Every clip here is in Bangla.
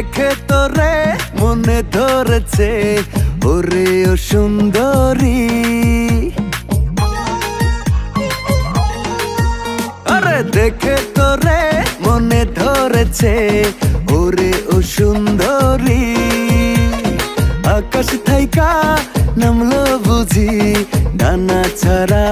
দেখে তোরে মনে ধরেছে। ওরে ও সুন্দরী। আরে দেখে তোরে মনে ধরেছে। ওরে ও সুন্দরী। আকাশ থাইকা নামলো বুঝি ডানা ছাড়া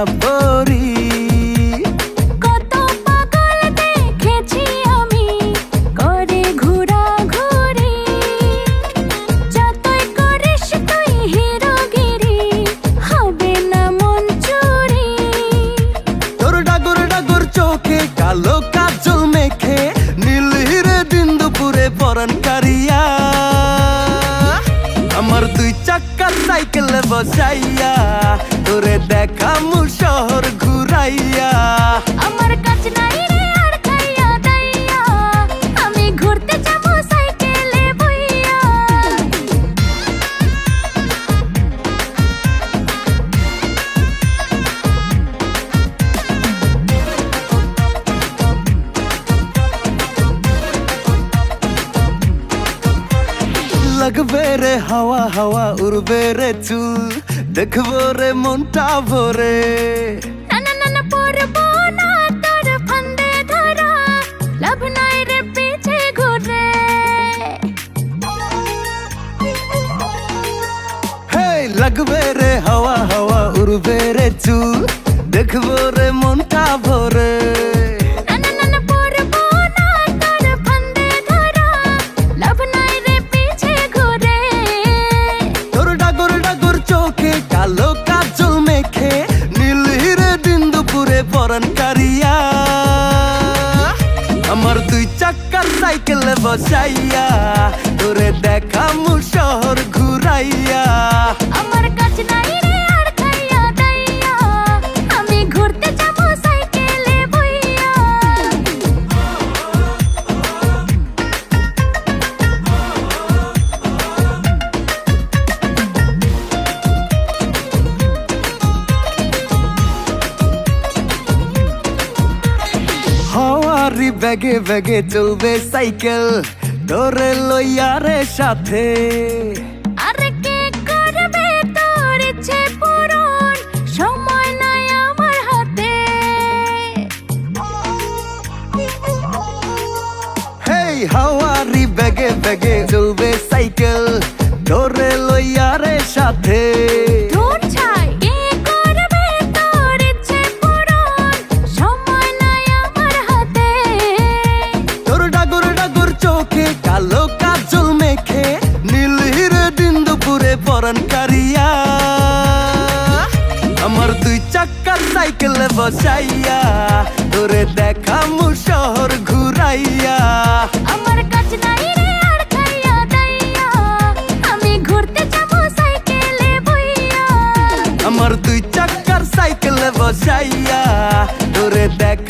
বসাইয়া তোরে দেখা শহর ঘুরাইয়া। আমার কাছে নাই লাগবে রে হাওয়া হাওয়া উড়বে রে চুল দেখব রে মনটা ভরে লাগবে রে হাওয়া হাওয়া উড়বে রে চুল দেখব রে মনটা ভরে আমার দুই চাকার সাইকেলে বসাইয়া তোরে দেখামু শহর ঘুরাইয়া। হাওয়ারি ব্যাগে ব্যাগে চলবে সাইকেল। তোরে লইয়ারে সাথে। আরে কে করবে তোর ইচ্ছে পূরণ? সময় নাই আমার হাতে। হেই হাওয়ারি ব্যাগে ব্যাগে চলবে সাইকেল। তোরে লইয়ারে সাথে। চোখে কালো কাজল মেখে নীল হিরে দিন দুপুরে পরান কারিয়া। আমার দুই চাক্কার সাইকেলে বসাইয়া তোরে দেখামু শহর ঘুরাইয়া। আমার কাজ নাই রে আর খাইয়া দাইয়া আমি ঘুরতে যাব সাইকেলে বইয়া। আমার দুই চাক্কার সাইকেলে বসাইয়া তোরে দেখ